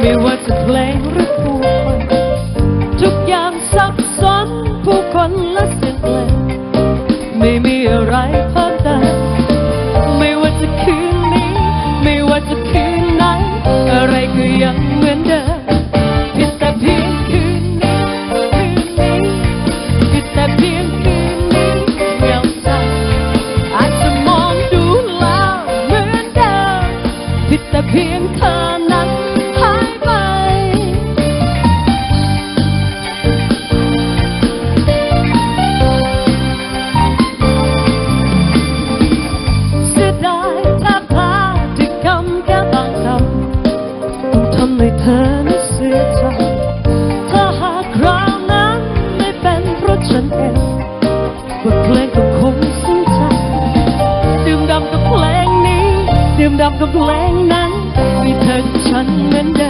ไม่ว่าจะเพลงหรือผู้คนทุกอย่างสับสนผู้คนและเสียงเพลงไม่มีอะไรเพิ่มเติมไม่ว่าจะคืนนี้ ไม่ว่าจะคืนไหนอะไรก็ยังเหมือนเดิมเพียงแต่เพียงคืนนี้คืนนี้เพียงแต่เพียงคืนนี้เงาเศร้าอาจจะมองดูแล้วเหมือนเดิมเพียงแต่เพียงเธอำต้องทำให้เธอนั้นเสียใจถ้าหากคราวนั้นไม่เป็นเพราะฉันเองบทเพลงก็คงสิ้นใจดื่มดำกับเพลงนี้ ดื่มดำกับเพลงนั้น มีเธอกับฉันเหมือนเดิ